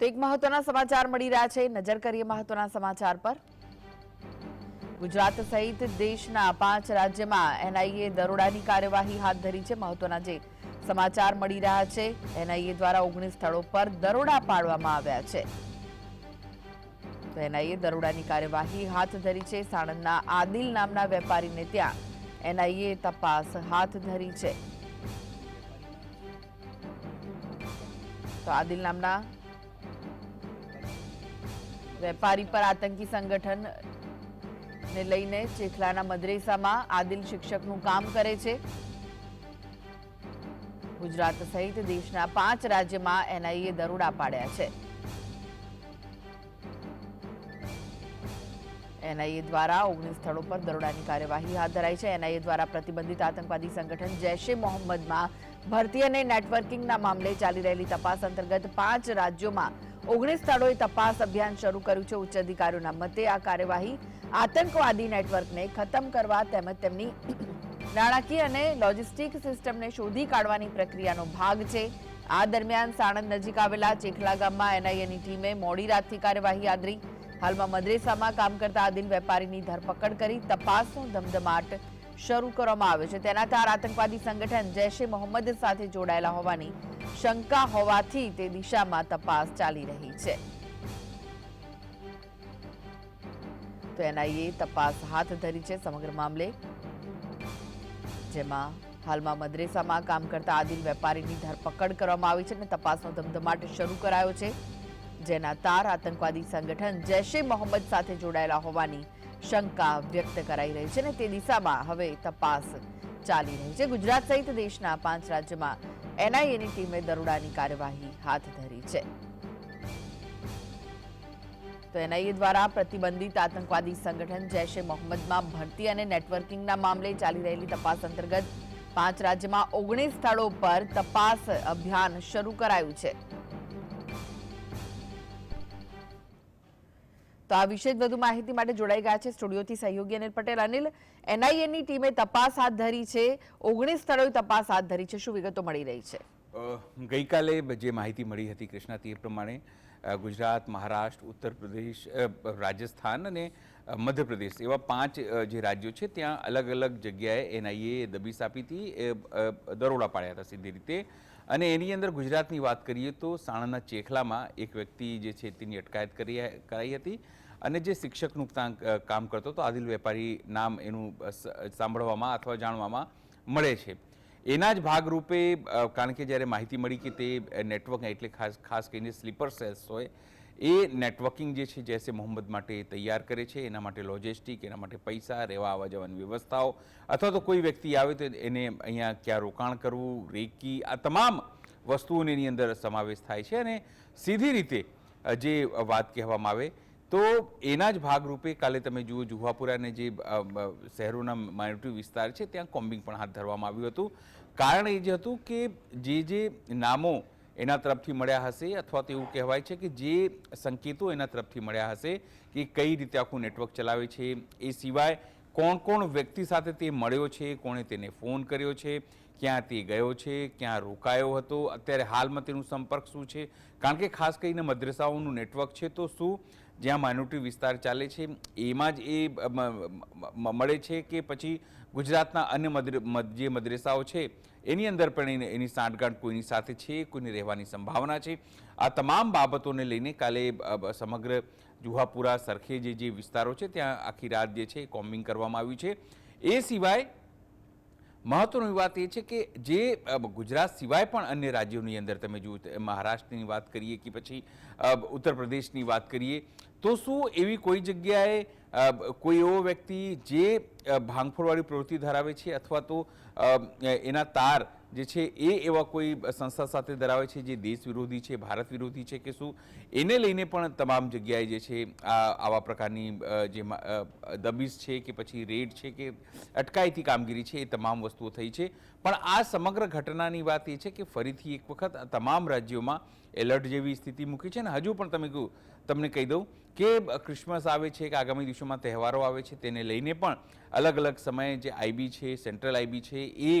તો એક મહત્વના સમાચાર મળી રહ્યા છે. નજર કરીએ મહત્વના સમાચાર પર. ગુજરાત સહિત દેશના પાંચ રાજ્યમાં એનઆઈએ દરોડાની કાર્યવાહી હાથ ધરી છે. મહત્વના જે સમાચાર મળી રહ્યા છે, એનઆઈએ દ્વારા ઓગણીસ સ્થળો પર દરોડા પાડવામાં આવ્યા છે. તો એનઆઈએ દરોડાની કાર્યવાહી હાથ ધરી છે. સાણંદના આદિલ નામના વેપારીને ત્યાં એનઆઈએ તપાસ હાથ ધરી છે. તો આદિલ નામના વેપારી પર આતંકી સંગઠન ને લઈને ચેખલાના મદ્રેસામાં આદિલ શિક્ષકનું કામ કરે છે. ગુજરાત સહિત દેશના પાંચ રાજ્યમાં એનઆઈએ દરોડા પાડ્યા છે. એનઆઈએ દ્વારા ઓગણીસ સ્થળો પર દરોડાની કાર્યવાહી હાથ ધરાઈ છે. એનઆઈએ દ્વારા પ્રતિબંધિત આતંકવાદી સંગઠન જૈશ મોહમ્મદમાં ભરતી અને નેટવર્કિંગના મામલે ચાલી રહેલી તપાસ અંતર્ગત પાંચ રાજ્યોમાં ઓગણીસ સ્થળોએ તપાસ અભિયાન શરૂ કર્યું છે. ઉચ્ચ અધિકારીઓના મતે આ કાર્યવાહી આતંકવાદી નેટવર્કને ખતમ કરવા તેમજ તેમની નાણાકીય અને લોજિસ્ટિક સિસ્ટમને શોધી કાઢવાની પ્રક્રિયાનો ભાગ છે. આ દરમિયાન સાણંદ નજીક આવેલા ચેખલા ગામમાં એનઆઈએની ટીમે મોડી રાતથી કાર્યવાહી આદરી. હાલમાં મદ્રેસામાં કામ કરતા આદિલ વેપારીની ધરપકડ કરી તપાસનો ધમધમાટ શરૂ કરવામાં આવ્યો છે. તેના તાર આતંકવાદી સંગઠન જૈશે મોહમ્મદ સાથે જોડાયેલા હોવાની શંકા હોવાથી તે દિશામાં તપાસ ચાલી રહી છે. તો એનઆઈએ તપાસ હાથ ધરી છે સમગ્ર મામલે. જેમાં હાલમાં મદ્રેસામાં કામ કરતા આદિલ વેપારીની ધરપકડ કરવામાં આવી છે અને તપાસનો ધમધમાટ શરૂ કરાયો છે. જેના તાર આતંકવાદી સંગઠન જૈશે મોહમ્મદ સાથે જોડાયેલા હોવાની શંકા વ્યક્ત કરાઈ રહી છે અને તે દિશામાં હવે તપાસ ચાલી રહી છે. ગુજરાત સહિત દેશના પાંચ રાજ્યમાં એનઆઈએની ટીમે દરોડાની કાર્યવાહી હાથ ધરી છે. તો એનઆઈએ દ્વારા પ્રતિબંધિત આતંકવાદી સંગઠન જૈશ મોહમ્મદમાં ભરતી અને નેટવર્કિંગના મામલે ચાલી રહેલી તપાસ અંતર્ગત પાંચ રાજ્યમાં ઓગણીસ સ્થળો પર તપાસ અભિયાન શરૂ કરાયું છે. આ વિશે વધુ માહિતી માટે જોડાઈ ગયા છે સ્ટુડિયોથી સહયોગી અનિલ પટેલ. અનિલ એનઆઈએની ટીમે તપાસ હાથ ધરી છે. ઓગણીસ સ્થળોએ તપાસ હાથ ધરી છે. શું વિગતો મળી રહી છે? ગઈકાલે જે માહિતી મળી હતી કૃષ્ણાથી તે પ્રમાણે ગુજરાત મહારાષ્ટ્ર ઉત્તર પ્રદેશ રાજસ્થાન અને મધ્યપ્રદેશ એવા પાંચ જે રાજ્યો છે ત્યાં અલગ અલગ જગ્યાએ એનઆઈએ દબીસ આપી હતી. એ, દરોડા પાડ્યા હતા સીધી રીતે. અને એની અંદર ગુજરાતની વાત કરીએ તો સાણાના ચેખલામાં એક વ્યક્તિ જે છે તેની અટકાયત કરી કરાઈ હતી અને જે શિક્ષકનું કામ કરતો હતો, આદિલ વેપારી નામ એનું સાંભળવામાં અથવા જાણવામાં મળે છે. એના જ ભાગરૂપે કારણ કે જ્યારે માહિતી મળી કે તે નેટવર્ક એટલે ખાસ ખાસ કરીને સ્લીપર સેલ્સ હોય એ નેટવર્કિંગ જે છે જૈસે મોહમ્મદ માટે તૈયાર કરે છે, એના માટે લોજિસ્ટિક એના માટે પૈસા, રહેવા આવવા જવાની વ્યવસ્થાઓ, અથવા તો કોઈ વ્યક્તિ આવે તો એને અહીંયા ક્યાં રોકાણ કરવું, રેકી, આ તમામ વસ્તુઓને એની અંદર સમાવેશ થાય છે અને સીધી રીતે જે વાત કહેવામાં આવે, તો એના જ ભાગરૂપે કાલે તમે જુઓ જુહાપુરાને જે શહેરોના માઇનોરિટી વિસ્તાર છે, ત્યાં કોમ્બિંગ પણ હાથ ધરવામાં આવ્યું હતું. કારણ એ જ હતું કે જે જે નામો એના તરફથી મળ્યા હશે અથવા તો એવું કહેવાય છે કે જે સંકેતો એના તરફથી મળ્યા હશે કે કઈ રીતે આખું નેટવર્ક ચલાવે છે. એ સિવાય કોણ કોણ વ્યક્તિ સાથે તે મળ્યો છે, કોણે તેને ફોન કર્યો છે, ક્યાં તે ગયો છે, ક્યાં રોકાયો હતો, અત્યારે હાલમાં તેનું સંપર્ક શું છે? કારણ કે ખાસ કરીને મદ્રેસાઓનું નેટવર્ક છે તો શું? જ્યાં માઇનોરિટી વિસ્તાર ચાલે છે, એમાં જ એ મળે છે કે પછી ગુજરાતના અન્ય જે મદ્રેસાઓ છે, એની અંદર પણ એની- સાંઠગાંઠ કોઈની સાથે છે, કોઈની રહેવાની સંભાવના છે. આ તમામ બાબતોને લઈને કાલે સમગ્ર જુહાપુરા સરખે જે જે વિસ્તારો છે, ત્યાં આખી રાત જે છે, કોમ્બિંગ કરવામાં આવ્યું છે. એ સિવાય મહત્વની વાત એ છે કે જે ગુજરાત સિવાય પણ અન્ય રાજ્યોની અંદર તમે જુઓ મહારાષ્ટ્રની વાત કરીએ કે પછી ઉત્તર પ્રદેશની વાત કરીએ, તો શું એવી કોઈ જગ્યાએ કોઈ એવો વ્યક્તિ જે ભાંગફોડવાળી પ્રવૃત્તિ ધરાવે છે અથવા તો એના તાર જે છે એ એવા કોઈ સંસ્થા સાથે ધરાવે છે જે દેશ વિરોધી છે, ભારત વિરોધી છે કે શું? એને લઈને પણ તમામ જગ્યાએ જે છે, આ આવા પ્રકારની જે દબીસ છે કે પછી રેડ છે કે અટકાયતી કામગીરી છે એ તમામ વસ્તુઓ થઈ છે. પણ આ સમગ્ર ઘટનાની વાત એ છે કે ફરીથી એક વખત તમામ રાજ્યોમાં એલર્ટ જેવી સ્થિતિ મૂકી છે ને હજુ પણ તમે તમને કહી દઉં કે ક્રિસમસ આવે છે, કે આગામી દિવસોમાં તહેવારો આવે છે, તેને લઈને પણ અલગ અલગ સમયે જે આઈબી છે સેન્ટ્રલ આઈબી છે, એ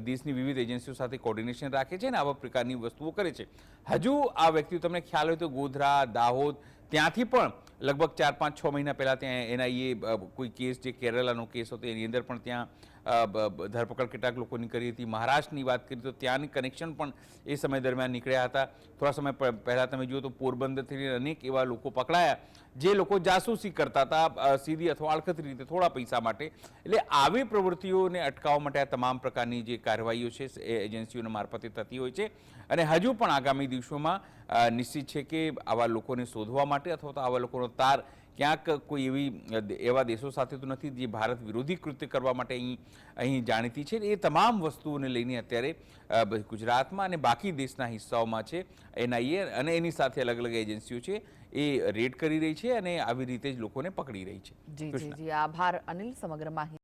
દેશની વિવિધ એજન્સીઓ સાથે કોર્ડિનેશન રાખે છે ને આવા પ્રકારની વસ્તુઓ કરે છે. હજુ આ વ્યક્તિઓ, તમને ખ્યાલ હોય તો ગોધરા, દાહોદ, ત્યાંથી પણ લગભગ ચાર પાંચ છ મહિના પહેલાં ત્યાં એના એ કોઈ કેસ જે કેરલાનો કેસ હતો, એની અંદર પણ ત્યાં ધરપકડ કેટલાક લોકોની કરી હતી. મહારાષ્ટ્રની વાત કરી તો ત્યાંની કનેક્શન પણ એ સમય દરમિયાન નીકળ્યા હતા. થોડા સમય પહેલાં તમે જુઓ તો પોરબંદરથી અનેક એવા લોકો પકડાયા, જે લોકો જાસૂસી કરતા હતા સીધી અથવા આડકતરી રીતે થોડા પૈસા માટે. એટલે આવી પ્રવૃત્તિઓને અટકાવવા માટે આ તમામ પ્રકારની જે કાર્યવાહીઓ છે, એ એજન્સીઓના મારફતે થતી હોય છે. અને હજુ પણ આગામી દિવસોમાં નિશ્ચિત છે કે આવા લોકોને શોધવા માટે અથવા તો આવા લોકોનો તાર ક્યાંક કોઈ એવી એવા દેશો સાથે તો નથી જે ભારત વિરોધી કૃત્ય કરવા માટે અહીં અહીં જાણીતી છે એ તમામ વસ્તુઓને લઈને અત્યારે ગુજરાતમાં અને બાકી દેશના હિસ્સાઓમાં છે એનઆઈએ અને એની સાથે અલગ અલગ એજન્સીઓ છે એ રેડ કરી રહી છે અને આવી રીતે જ લોકોને પકડી રહી છે. જી જી આભાર અનિલ સમગ્ર માહિતી